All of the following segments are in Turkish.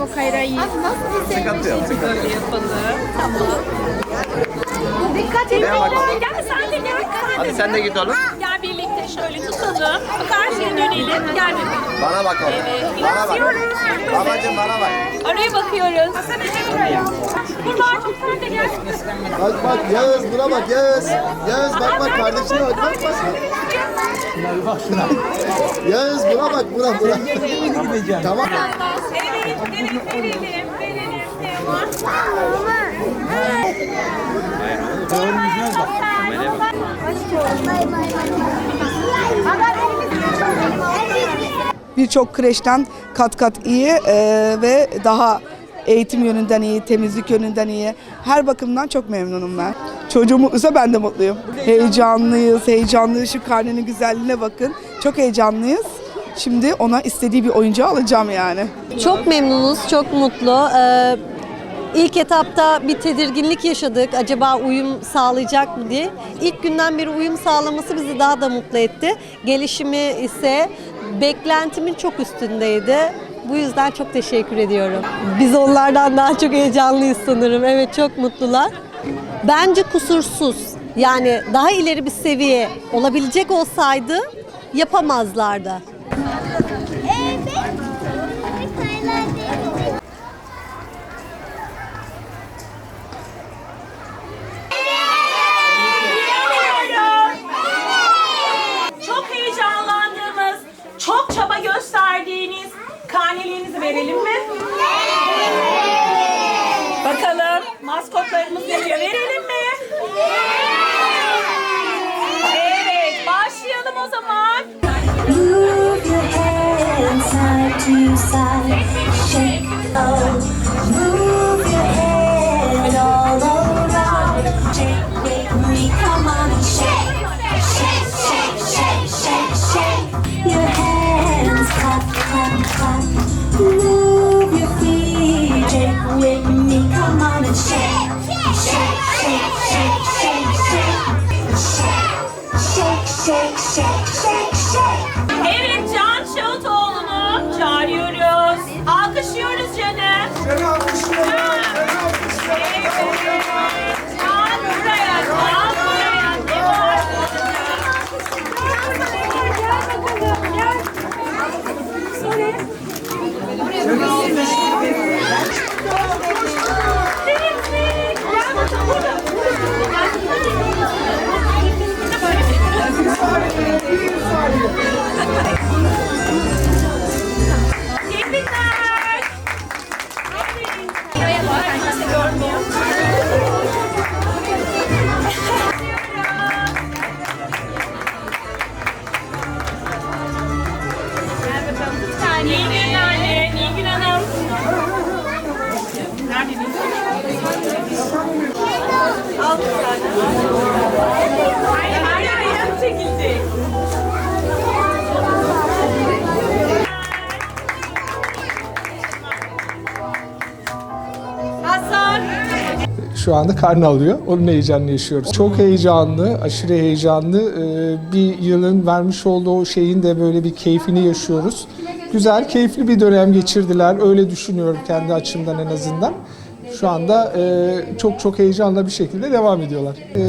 Estamos kayrayı. Sıkıntı yok. Sıkıntı Böyle yapalım. Tamam. Dikkat edin. Gel sen de gel. Hadi sen de git oğlum. Gel birlikte şöyle tutalım. Karşıya dönelim. Gel bebeğim. Bana bak oğlum. Evet. Bana bak. İlerliyoruz. Babacım bana bak. Oraya bakıyoruz. Buradan çok sen de gel. Bak bak Yağız buna bak Yağız. Yağız bak bak kardeşine bak bak bak. Yağız buna bak buna buna. tamam. Evet, evet, verelim, verelim. Tamam. Birçok kreşten kat kat iyi e, ve daha eğitim yönünden iyi, temizlik yönünden iyi. Her bakımdan çok memnunum ben. Çocuğum mutluysa ben de mutluyum. Heyecanlıyız, heyecanlıyız. Şu karnenin güzelliğine bakın. Çok heyecanlıyız. Şimdi ona istediği bir oyuncağı alacağım yani. Çok memnunuz, çok mutlu. Ee, ilk etapta bir tedirginlik yaşadık. Acaba uyum sağlayacak mı diye. İlk günden beri uyum sağlaması bizi daha da mutlu etti. Gelişimi ise beklentimin çok üstündeydi. Bu yüzden çok teşekkür ediyorum. Biz onlardan daha çok heyecanlıyız sanırım. Evet çok mutlular. Bence kusursuz. Yani daha ileri bir seviye olabilecek olsaydı yapamazlardı. Çok heyecanlandığımız, çok çaba gösterdiğiniz karnelerinizi verelim mi? Maskotlarımız geliyor. Verelim mi? Evet, başlayalım o zaman. Move your hands side to side, shake oh. Move Evet, Al bir tane. Hayır, şu anda karne alıyor. Onun heyecanını yaşıyoruz. Çok heyecanlı, aşırı heyecanlı. Ee, Bir yılın vermiş olduğu şeyin de böyle bir keyfini yaşıyoruz. Güzel, keyifli bir dönem geçirdiler. Öyle düşünüyorum kendi açımdan en azından. Şu anda e, çok çok heyecanla bir şekilde devam ediyorlar. E,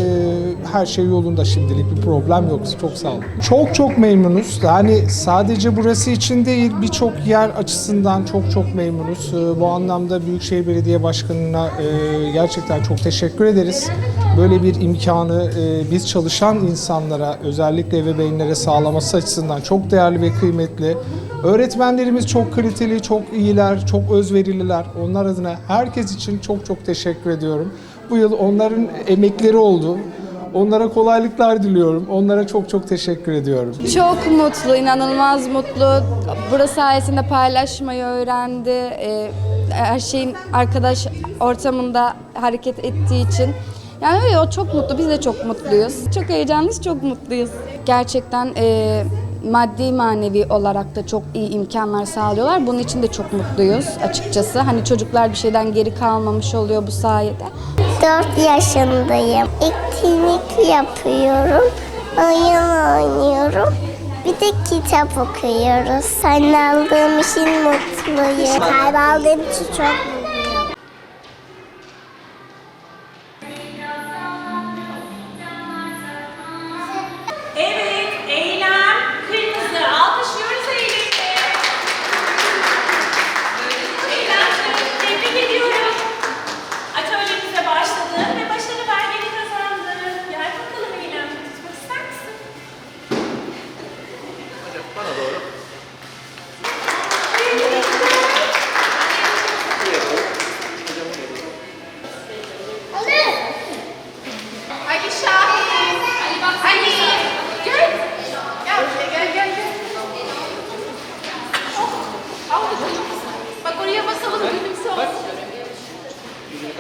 her şey yolunda şimdilik bir problem yok. Çok sağ olun. Çok çok memnunuz. Yani sadece burası için değil birçok yer açısından çok çok memnunuz. E, bu anlamda Büyükşehir Belediye Başkanı'na e, gerçekten çok teşekkür ederiz. Böyle bir imkanı e, biz çalışan insanlara özellikle ebeveynlere sağlaması açısından çok değerli ve kıymetli. Öğretmenlerimiz çok kaliteli, çok iyiler, çok özverililer. Onlar adına herkes için çok çok teşekkür ediyorum. Bu yıl onların emekleri oldu. Onlara kolaylıklar diliyorum. Onlara çok çok teşekkür ediyorum. Çok mutlu, inanılmaz mutlu. Burası sayesinde paylaşmayı öğrendi. Ee, Her şeyin arkadaş ortamında hareket ettiği için. Yani öyle o çok mutlu, biz de çok mutluyuz. Çok heyecanlıyız, çok mutluyuz. Gerçekten e, maddi manevi olarak da çok iyi imkanlar sağlıyorlar. Bunun için de çok mutluyuz açıkçası. Hani çocuklar bir şeyden geri kalmamış oluyor bu sayede. 4 yaşındayım. Etkinlik yapıyorum, oyun oynuyorum. Bir de kitap okuyoruz. Sen aldığım için mutluyum. Kaybaldığım için çok mutluyum.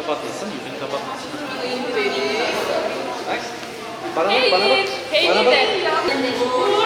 kapatmasın, yüzünü kapatmasın. Bak. Bana bak, bana bak. Bana bak.